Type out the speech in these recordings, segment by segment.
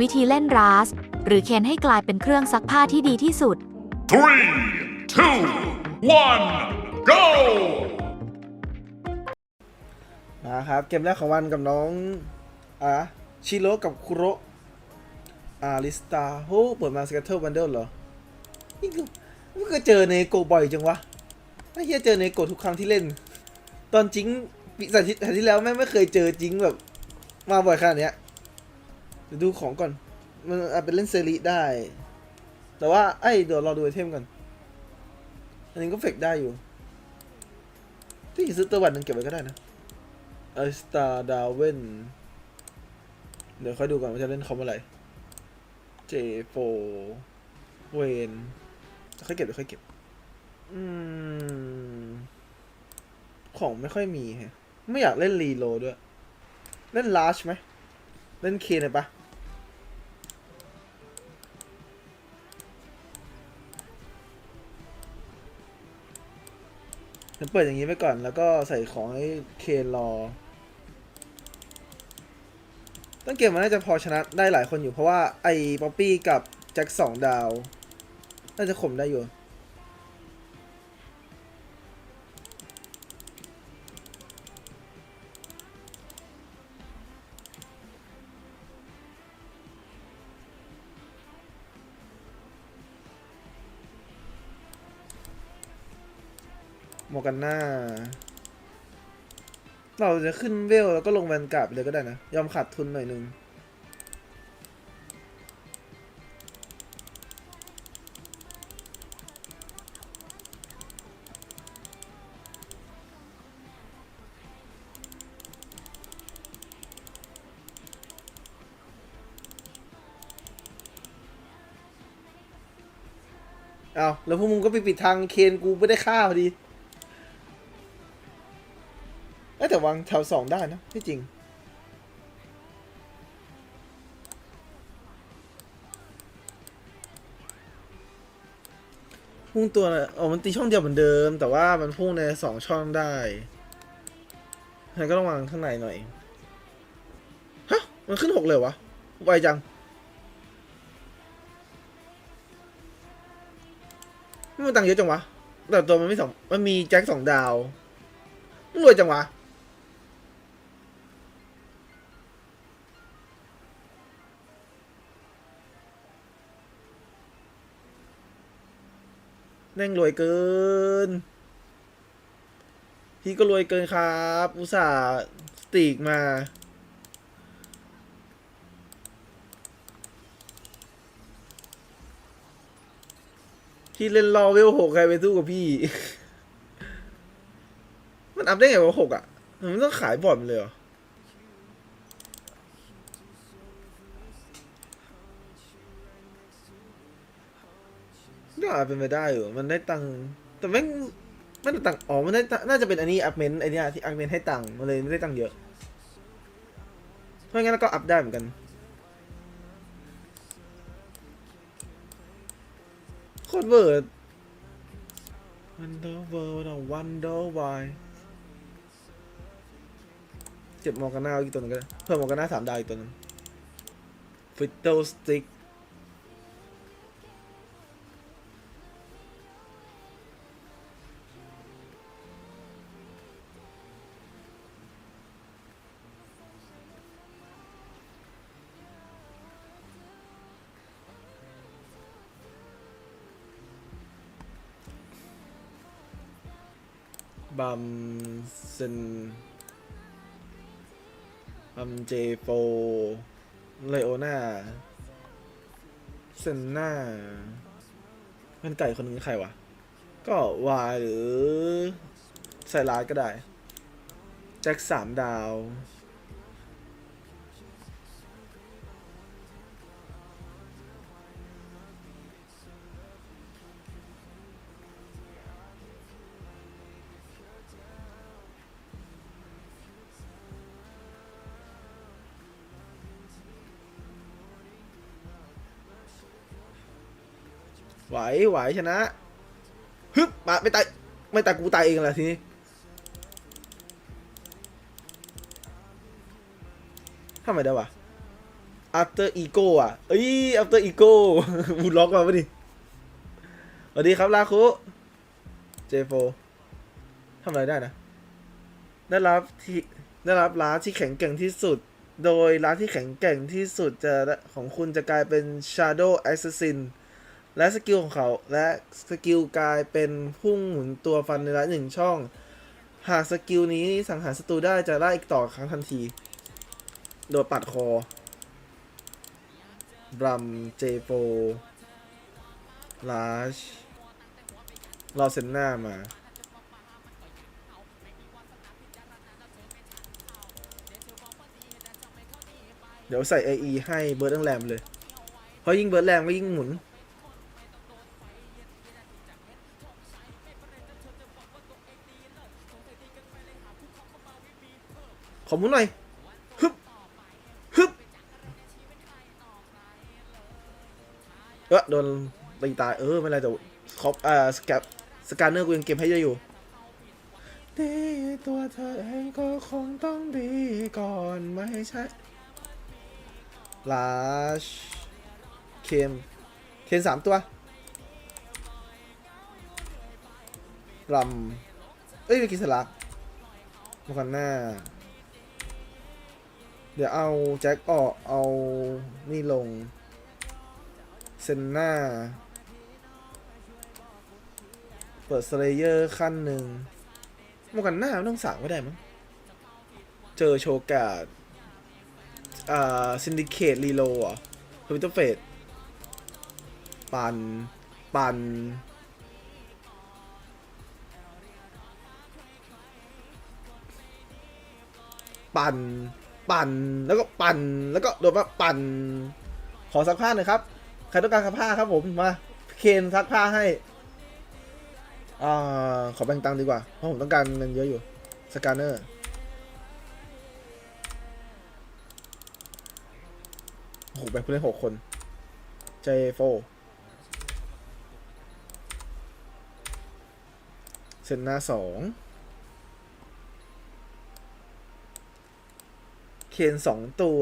วิธีเล่นราส หรือเคนให้กลายเป็นเครื่องซักผ้าที่ดีที่สุด Three, two, one, go! มาครับเกมแรกของวันกับน้องอะชิโร่กับคุโระอ่าลิสตาโหเปิดมาสเกตเทอร์วันเดอร์เหรอ นี่คือไม่เคยเจอเนโกบ่อยจังวะไอ้เฮียเจอเนโกทุกครั้งที่เล่น ตอนจิงปีสัปดาห์ที่แล้วแม่ไม่เคยเจอจิงแบบ มาบ่อยขนาดเนี้ย เดี๋ยวดูของก่อน มันอาจเป็นเล่นเซรีได้ แต่ว่าไอ้เดี๋ยวรอดูไอเทมก่อน อันนี้ก็เฟกได้อยู่ ที่ซื้อตัวบัตรหนึ่งเก็บไว้ก็ได้นะไอสตาร์ดาวเวนเดี๋ยวค่อยดูก่อนว่าจะเล่นคอมอะไรเจโฟเวนค่อยเก็บเดี๋ยวค่อยเก็บ อืม ของไม่ค่อยมีฮะ ไม่อยากเล่นรีโลด้วย เล่นลาร์ชไหม เล่นเคนเลยปะ เดี๋ยวเปิดอย่างนี้ไปก่อน แล้วก็ใส่ของให้เคนรอ ต้นเกมมันน่าจะพอชนะได้หลายคนอยู่เพราะว่าไอ้ป๊อปปี้กับแจ็คสองดาว น่าจะข่มได้อยู่ โมกันหน้า เราจะขึ้นเวลแล้วก็ลงแวนการ์ดไปเลยก็ได้นะ ยอมขาดทุนหน่อยนึง เอาแล้วพวกมึงก็ไปปิดทางเคนกูไม่ได้ฆ่าพอดี แต่วางแถวสองได้นะที่จริง พุ่งตัวน่ะอ๋อมันตีช่องเดียวเหมือนเดิม แต่ว่ามันพุ่งในสองช่องได้งั้นก็ต้องวางข้างในหน่อย ฮะ มันขึ้นหกเลยวะ ไวจังมันตังเยอะจังวะ แต่ตัวมันไม่สอง มันมีแจ็คสองดาวมันรวยจังวะ แม่งรวยเกิน พี่ก็รวยเกินครับ อุตส่าห์สตีกมา พี่เล่นรอเวลหกใครไปสู้กับพี่ มันอัพได้ไงวะหกอะ มันต้องขายบอดมันเลยเหรอ ก็อาจเป็นไปได้อยู่ มันได้ตังค์แต่แม่งไม่ได้ตังค์อ๋อมันได้ตังค์น่าจะเป็นอันนี้อัพเมนต์ไอเนี้ยที่อัพเมนต์ให้ตังค์มันเลยไม่ได้ตังค์เยอะเพราะงั้นแล้วก็อัพได้เหมือนกันโคตรเวอร์ Wonder World Wonder Why เจ็บมอร์กาน่าอีกตัวหนึงก็ได้เพิ่มมอร์กาน่าสามดาวอีกตัวหนึงฟิตโตสติก บัมเซนบัมเจโฟเลโอนาเซนนาเป็นไก่คนนึงใครวะ ก็วายหรือใส่ลาดก็ได้ แจ็คสามดาว วไหวชนะฮึบมาไม่ตายไม่ตายกูตายเองแหละทีนี้ทำไมได้วะ after ego อะเอ้ย after ego บูล็อกมาปะดิสวัสดีครับลาคุเจโฟทำอะไรได้นะ ได้รับที่ได้รับร้านที่แข็งแกร่งที่สุด โดยร้านที่แข็งแกร่งที่สุดจะของคุณจะกลายเป็น Shadow Assassin และสกิลของเขาและสกิลกลายเป็นพุ่งหมุนตัวฟันในระยะหนึ่งช่อง หากสกิลนี้สังหารศัตรูได้จะไล่อีกต่อครั้งทันที โดยปัดคอบรัมเจโฟลาชรอเซนหน้ามาเดี๋ยวใส่ AE ให้เบิร์ดแรงเลย เพราะยิ่งเบิร์ดแรงก็ยิ่งหมุน ขอหมุนหน่อยฮึบฮึบเออโดนตีตายเออไม่เป็นไรแต่คอปอ่าสแกปสแกนเนอร์กูยังเก็บให้เยอะอยู่ดีตัวเธอเองก็คงต้องดีก่อนไม่ใช่ลาชเคนเคนสามตัวรำเอ้ยเมื่อกี้สลักมากันหน้า เดี๋ยวเอาแจ็คออกเอานี่ลงเซนหน้าเปิดสเลเยอร์ขั้นหนึ่งมกันหน้าต้องสั่งก็ได้มั้ง เจอโชกาดอ่าซินดิเคตรีโลอะทวิตเตอร์เฟดปัน ปัน ปันปัน ปั่น แล้วก็ปั่น แล้วก็โดนมาปั่น ขอซักผ้าหน่อยครับ ใครต้องการซักผ้าครับผมมา เคนซักผ้าให้อ่าขอแบ่งตังค์ดีกว่า เพราะผมต้องการเงินเยอะอยู่ สแกนเนอร์โอ้โหแบ่งผู้เล่นหกคน เจโฟเซนนาสอง เคนสองตัว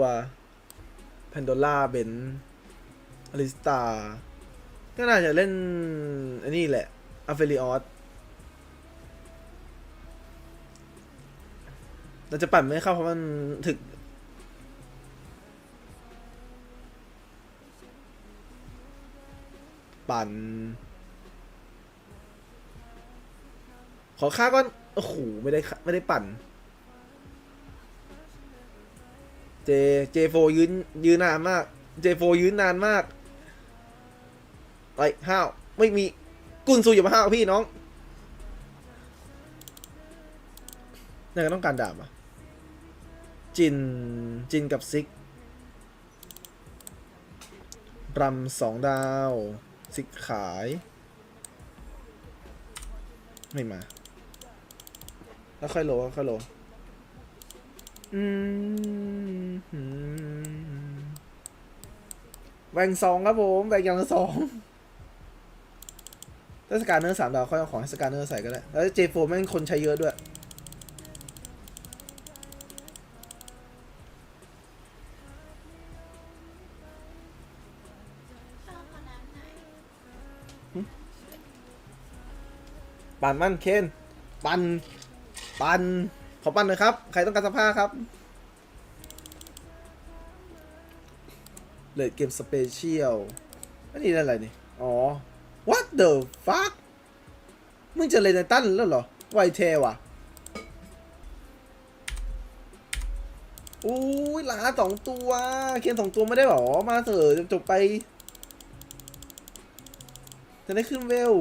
แพนโดล่าเบนอลิสตาก็น่าจะเล่น อันนี้แหละอัฟเฟลิออสเราจะปั่นไม่เข้าเพราะมันถึก ปั่น ขอค่าก้อน โอ้โห ไม่ได้ไม่ได้ปั่น เจเจโฟยืนยืนนานมาก เจโฟยืนนานมากไอ้ห้าวไม่มีกุนซูอย่ามาห้าวพี่น้องนั่นก็ต้องการดาบอะจินจินกับซิกรัมสองดาว ซิกขาย ไม่มา แล้วค่อยโหลค่อยโหลอืมหืม แบ่งสองครับผมแบ่งอย่างละสองถ้าสการเนอร์สามดาวค่อยเอาของให้สการเนอร์ใส่ก็ได้ แล้วเจโฟแม่งคนใช้เยอะด้วย ปั่นมันเคน ปั่น ปั่น ขอปั่นหน่อยครับ ใครต้องการสภาครับ เลดเกมสเปเชียลอันนี้อะไรนี่ อ๋อ what the fuck มึงจะเลนในตั้นแล้วเหรอ ไวเทว่ะอุ้ยหลาสองตัว เคนสองตัวไม่ได้หรอ มาเถอะจบไป จะได้ขึ้นเวล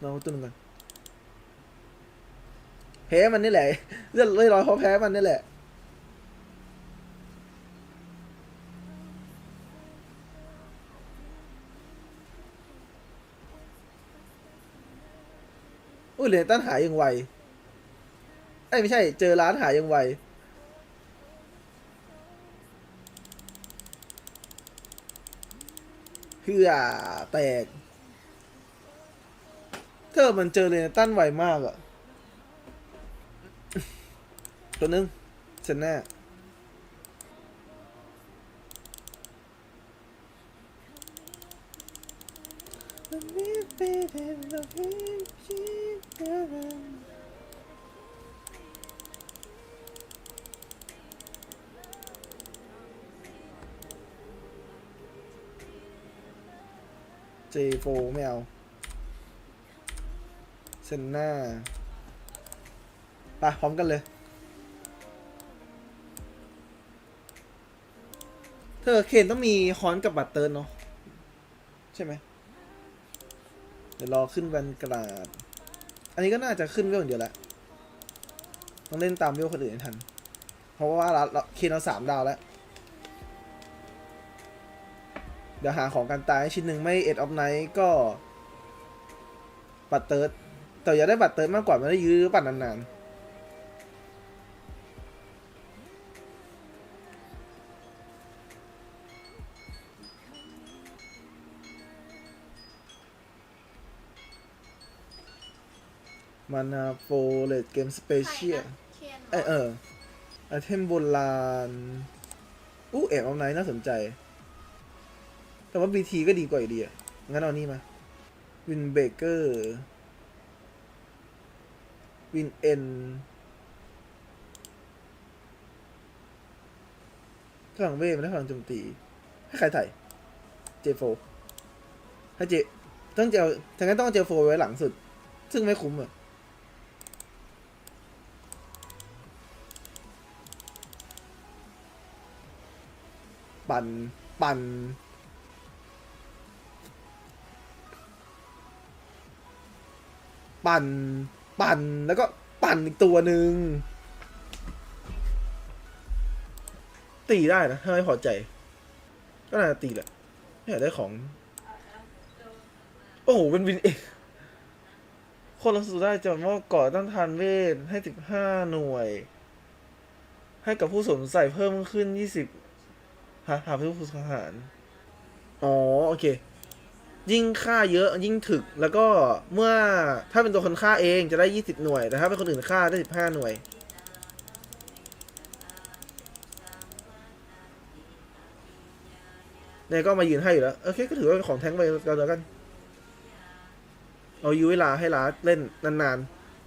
เราตัวหนึงกันแพ้มันนี่แหละ เลือดเลยร้อยเพราะแพ้มันนี่แหละ เลตันหายยังไวไอ้ไม่ใช่ เจอร้านหายยังไวเพื่อแตก เธอมันเจอเลนตันไวมากอะตัวนึงเซนแน่เจโฟไม่เอาเซนหน้าไปพร้อมกันเลย เธอเคนต้องมีฮอนกับบัตเตอร์เนาะใช่ไหมเดี๋ยวรอขึ้นแวนกราด อันนี้ก็น่าจะขึ้นเวลอย่างเดียวแหละต้องเล่นตามเวลคนอื่นให้ทัน เพราะว่าเราเราเคนเราสามดาวแล้ว เดี๋ยวหาของการตายชิ้นหนึ่งไม่เอ็ดออฟไนท์ก็ บัตเติร์ดแต่อยากได้บัตเติร์ดมากกว่ามันได้ยื้อปั่นนานๆ มานาโฟเลตเกมสเปเชียลเคียนเออเออไอเทมโบราณอู้เอ็มเอาไนน่าสนใจ แต่ว่า BT ก็ดีกว่าอยู่ดีอะ งั้นเอานี่มา วินเบเกอร์ วินเอ็นพลังเวทมันได้พลังโจมตี ให้ใครถ่ายเจโฟให้เจต้องเจลทั้งนั้นต้องเอาเจโฟไว้หลังสุด ซึ่งไม่คุ้มอะ ปั่นปั่นปั่นปั่นแล้วก็ปั่นอีกตัวหนึ่งตีได้นะถ้าไม่พอใจ ก็น่าจะตีแหละไม่อยากได้ของ โอ้โหเป็นวินเองคนละสุดได้จำว่าก่อต้านทานเวทให้สิบห้าหน่วย ให้กับผู้สวมใส่เพิ่มขึ้นยี่สิบ หาหาผู้ทหาร อ๋อ โอเค ยิ่งฆ่าเยอะยิ่งถึก แล้วก็เมื่อถ้าเป็นตัวคนฆ่าเองจะได้ยี่สิบหน่วย แต่ถ้าเป็นคนอื่นฆ่าได้สิบห้าหน่วย เนี่ยก็มายืนให้อยู่แล้ว โอเค ก็ถือว่าเป็นของแท้งไปกันแล้วกัน เอายูเวลาให้ลาดเล่นนาน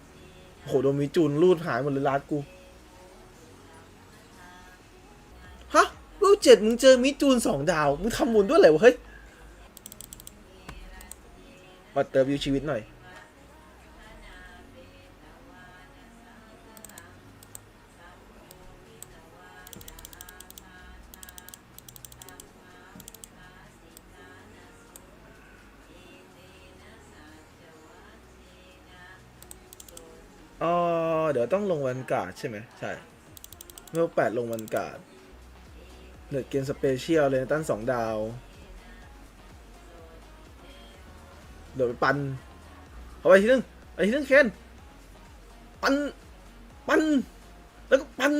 ๆโอ้โหโดนมีจูนรูดหายหมดเลยลาดกู เจ็ดมึงเจอมิจูนสองดาว มึงทำบุญด้วยอะไรวะเฮ้ย มาเติมวิวชีวิตหน่อย อ๋อ เดี๋ยวต้องลงวันกาดใช่ไหม ใช่เมื่อแปดลงวันกาด เน็ตเกมสเปเชียลเลยตั้งสองดาวเดี๋ยวไปปันเอาไปทีนึงไปทีนึงเคนปัน ปัน แล้วก็ปัน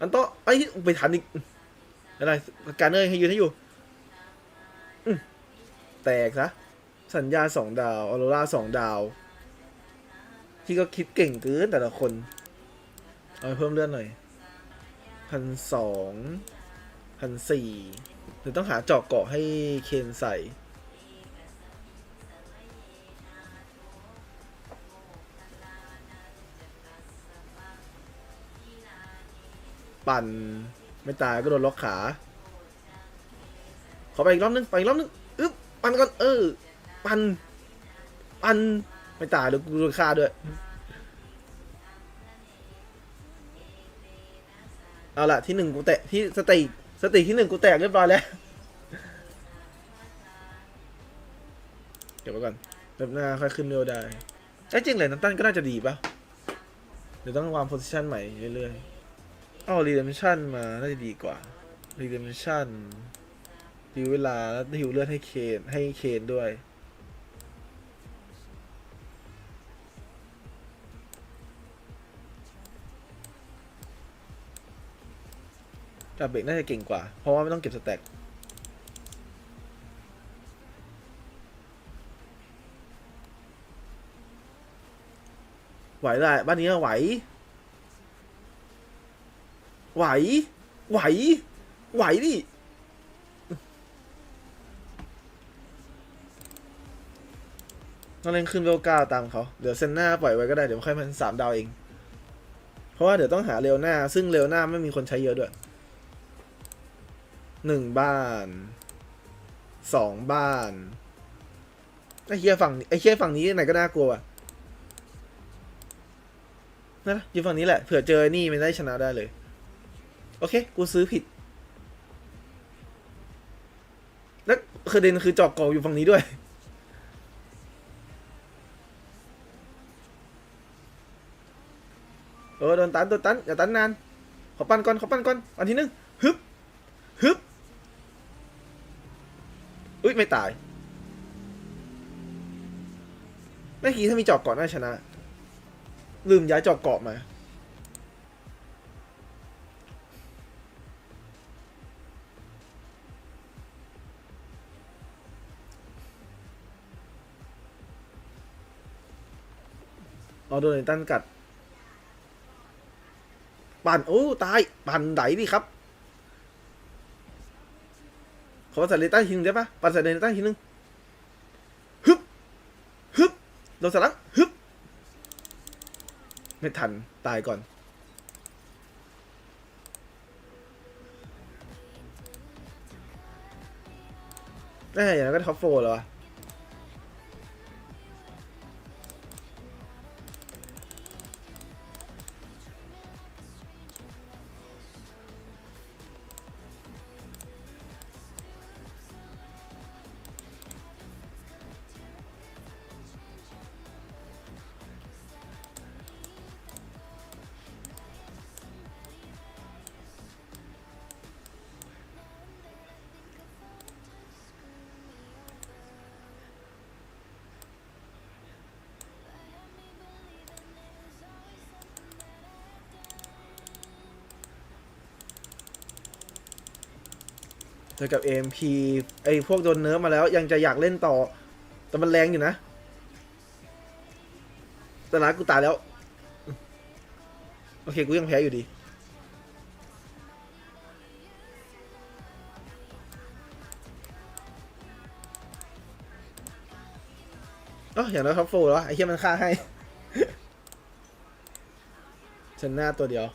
อันโตไอ้ไปทันอีกอะไรการเนยให้ยืนให้อยู่แตกซะสัญญาสองดาวออโรราสองดาว ที่ก็คิดเก่งเกินแต่ละคน เอาไปเพิ่มเลื่อนหน่อย พันสองพันสี่หรือต้องหาเจาะเกาะให้เคนใส่ปั่นไม่ตายก็โดนล็อกขา ขอไปอีกรอบนึง ไปอีกรอบนึงอึ๊บปั่นก่อนเออ ปั่น ปั่น ไม่ตายเดี๋ยวกูโดนฆ่าด้วย เอาละที่หนึ่งกูแตะที่สติสติที่หนึ่งกูแตกเรียบร้อยแล้วเก็บไว้ก่อนแบบหน้าค่อยขึ้นเร็วได้ไอ้จริงเลยน้ำตันก็น่าจะดีป่ะเดี๋ยวต้องวางโพสิชันใหม่เรื่อยๆเอารีเดมชันมาน่าจะดีกว่ารีเดมชันดีเวลาแล้วหิวเลือดให้เคนให้เคนด้วย กับเบรกน่าจะเก่งกว่า เพราะว่าไม่ต้องเก็บสแต็กไหวได้บ้านนี้ไหว ไหว ไหว ไหวดิต้องเล่นขึ้นเวลก้าตามเขา เดี๋ยวเซนหน้าปล่อยไว้ก็ได้ เดี๋ยวค่อยมันสามดาวเอง เพราะว่าเดี๋ยวต้องหาเร็วหน้า ซึ่งเร็วหน้าไม่มีคนใช้เยอะด้วย หนึ่งบ้านสองบ้านไอ้เฮียฝั่งไอ้เฮียฝั่งนี้ไหนก็น่ากลัวว่ะนั่นนะอยู่ฝั่งนี้แหละเผื่อเจอนี่มันได้ชนะได้เลย โอเค กูซื้อผิด แล้วคือเดนคือจอกก่าอยู่ฝั่งนี้ด้วย เออโดนตันโดนตันอย่าตันนาน ขอปั้นก่อน ขอปั้นก่อน อันที่หนึ่งฮึบฮึบ อุ้ยไม่ตายเมื่อกี้ถ้ามีจอกเกาะน่าชนะ ลืมย้ายจอกเกาะมาอ๋อโดนไอ้ตันกัด ปั่น โอ้ ตาย ปั่นไหนดิครับ ขอปันใส่เลต้าทีนึงได้ปะปันใส่เลต้าทีนึงฮึบฮึบโดนสลักฮึบไม่ทันตายก่อน ได้อย่างนั้นก็ท็อปโฟร์เหรอ เจอกับ AMP ไอ้พวกโดนเนื้อมาแล้วยังจะอยากเล่นต่อ แต่มันแรงอยู่นะ แต่ร้านกูตายแล้ว โอเค กูยังแพ้อยู่ดีเอ๋ออย่างน้อยท็อปโฟร์แล้วไอ้เหี้ยมันฆ่าให้ชนะตัวเดียว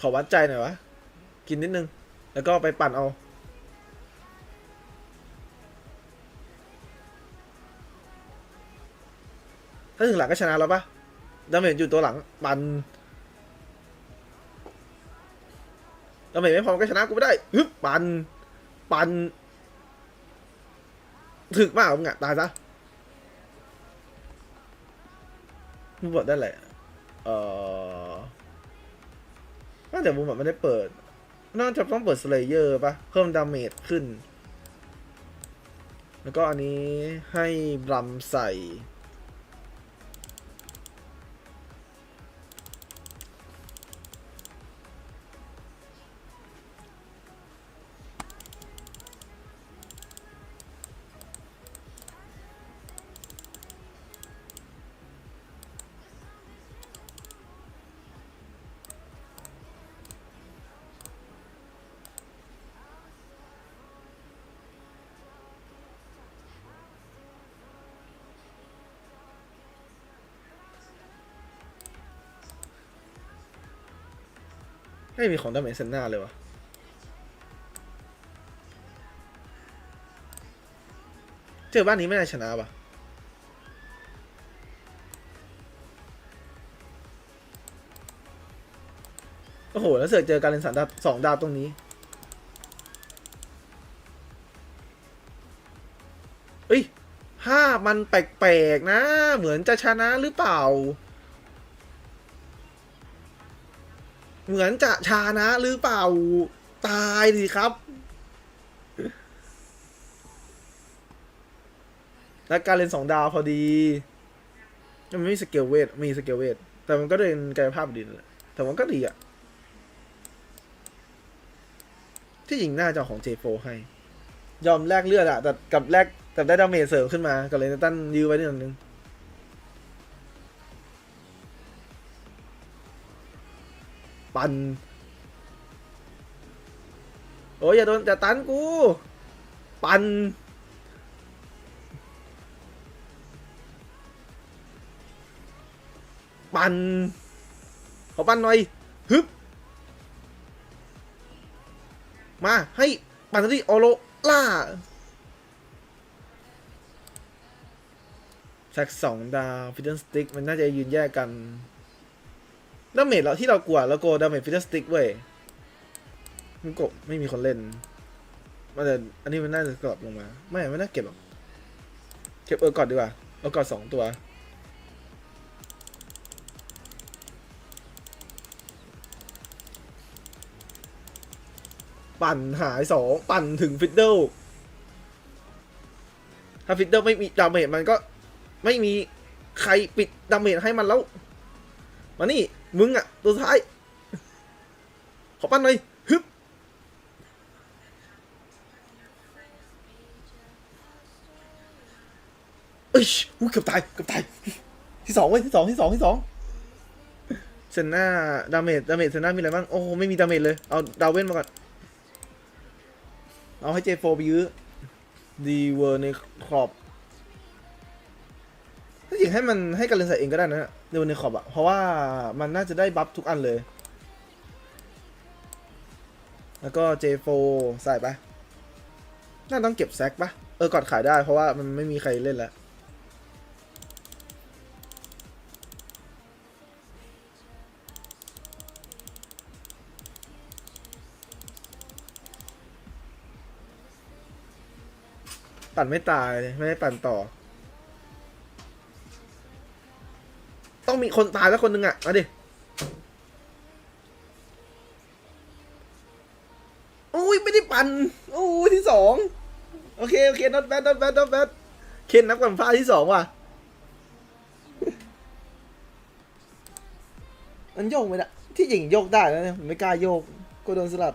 ขอวัดใจหน่อยวะ กินนิดนึง แล้วก็ไปปั่นเอา ถ้าถึงหลังก็ชนะแล้วปะดาเมจอยู่ตัวหลังปั่นดาเมจไม่พอก็ชนะกูไม่ได้ฮึบปั่นปั่นถึกมากมึงอะตายซะมึงบอกได้แหละเอ่อ น่าจะบูมแบบไม่ได้เปิด น่าจะต้องเปิดสเลเยอร์ปะเพิ่มดาเมจขึ้น แล้วก็อันนี้ให้บลัมใส่ ไม่มีของดาเมจเซนหน้าเลยวะเจอบ้านนี้ไม่น่าชนะปะโอ้โห แล้วเสือกเจอการเล่นสามดาวสองดาวตรงนี้ เอ้ยห้ามันแปลกๆนะ เหมือนจะชนะหรือเปล่า เหมือนจะชานะหรือเปล่าตายดิครับ และการเล่นสองดาวพอดีมันไม่มีสเกลเวทมีสเกลเวทแต่มันก็เดินกายภาพดีแหละแต่มันก็ดีอะที่จริงน่าจะเอของ J4 ให้ ยอมแลกเลือดอะแต่กับแลกแต่ได้ดาเมจเสริมขึ้นมา ก็เลยตันยื้อไว้นิดนึง ปันโอ้ยอย่าโดนจะตันกู ปันปันขอปันหน่อยฮึบมาให้ปันที่ออโรล่าสักสองดาวฟิตเนสติ๊กมันน่าจะยืนแยกกัน ดาเมจเราที่เรากลัวเรากลัวดาเมจฟิตเนสติกเว้ยมันกบไม่มีคนเล่นมันแต่อันนี้มันน่าจะกรอบลงมา ไม่ไม่น่าเก็บหรอกเก็บเออกอนดีกว่าเออกอนสองตัวปั่นหายสองปั่นถึงฟิดเดิลถ้าฟิดเดิลไม่มีดาเมจมันก็ ไม่มีใครปิดดาเมจให้มันแล้ว มานี่ มึงอะตัวท้าย ขอปั้นหน่อยฮึบเอ้ยอู้เกือบตาย เกือบตาย ที่สองเว้ย ที่สองที่สองที่สองเซนน่าดาเมจ ดาเมจเซนน่ามีอะไรบ้าง โอ้โหไม่มีดาเมจเลย เอาดาวเว้นมาก่อน เอาให้เจโฟไปยื้อ ดีเวอร์ในขอบ ให้มันให้กันเลนใส่เองก็ได้นะเดวในขอบอะเพราะว่ามันน่าจะได้บัฟทุกอันเลย แล้วก็เจโฟใส่ปะน่าต้องเก็บแซกปะเออกอดขายได้เพราะว่ามันไม่มีใครเล่นแล้วปั่นไม่ตายเลยไม่ได้ปั่นต่อ ต้องมีคนตายแล้วคนหนึ่งอะมาดิอุ้ยไม่ได้ปั่นอุ้ยที่สองโอเคโอเค not bad not bad not bad เคนนับก่อนพลาดที่สองว่ะมันโยกไม่ได้ที่จริงโยกได้นะเนี่ยผมไม่กล้าโยกก็โดนสลับ